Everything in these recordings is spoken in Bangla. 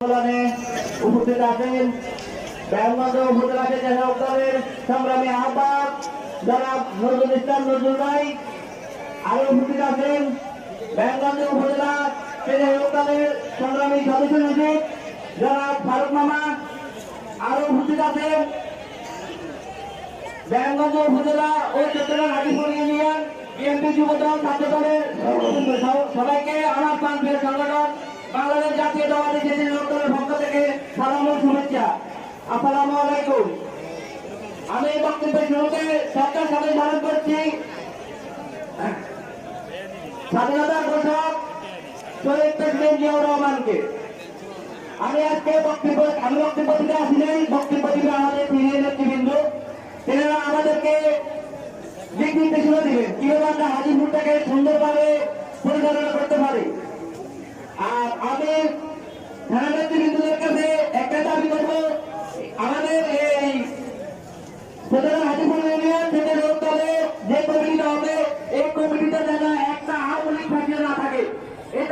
আন্দোলনে উপস্থিত আছেন ব্যায়ামগঞ্জ উপজেলাকে জেলা উত্তরের সংগ্রামী আহ্বায়ক জনাব নজরুল ইসলাম নজরুল ভাই। আরও উপস্থিত আছেন ব্যায়ামগঞ্জ উপজেলা জেলা উত্তরের সবাইকে আমার সংগঠন বাংলাদেশ জেসি লোকদলের পক্ষ থেকে শুভেচ্ছা। আসসালামু আলাইকুম। আমি এই বক্তব্যের শুরুতে সরকার সাথে করছি। স্বাধীনতা ঘোষক শহীদ প্রেসিডেন্ট জিয়াউর রহমানকে। আমি আজকে বক্তব্য, আমি বক্তব্য দিতে আসি নাই। বক্তব্য আমাদের সিনিয়র নেতৃবৃন্দ। তেনারা আমাদেরকে দিক নির্দেশনা দিবেন। কীভাবে আমরা হাজিপুরটাকে সুন্দরভাবে পরিচালনা করতে পারি?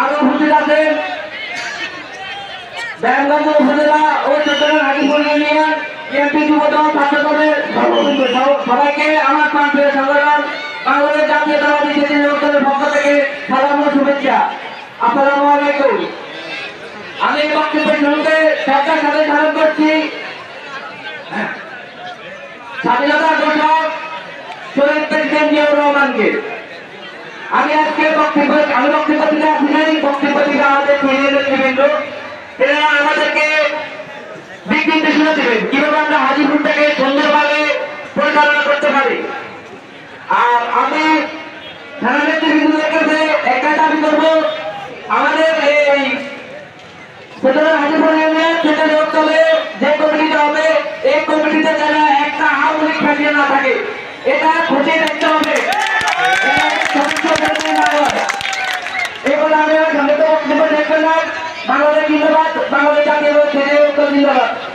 আরও উপস্থিত আছেন ব্যাঙ্গঞ্জ উপজেলা ও চট্টগ্রাম হাজিপুর ইউনিয়ন, বিএনপি যুবদল, ছাত্র দলের সবাইকে আমার প্রান্তের সংগঠন বাংলাদেশ জাতীয়তাবাদী জেসি লোকদলের পক্ষ থেকে সালাম ও শুভেচ্ছা। আসসালামু আলাইকুম। আমি বক্তব্যের শুরুতে সরকার সাথে ধারণ করছি। স্বাধীনতা ঘোষক শহীদ প্রেসিডেন্ট জিয়াউর রহমানকে। আমি আজকে বক্তব্য আমি বক্তব্য দিতে নাই বক্তব্য দিতে আমাদের নেতৃবৃন্দ এরা আমাদেরকে দিক নির্দেশনা দেবেন কীভাবে আমরা হাজিপুরটাকে সুন্দরভাবে পরিচালনা করতে পারি। আর আমি একটা দাবি করব, আমাদের এই সুতরাং হাজিপুর ইউনিয়ন যে কমিটিটা হবে, এই কমিটিতে যেন একটা আওয়ামী লীগ না থাকে। এটা দেখতে হবে জিন্দাবাদ বাংলাদেশ জিন্দাবাদ বাংলাদেশ জাতীয় উত্তর জিন্দাবাদ।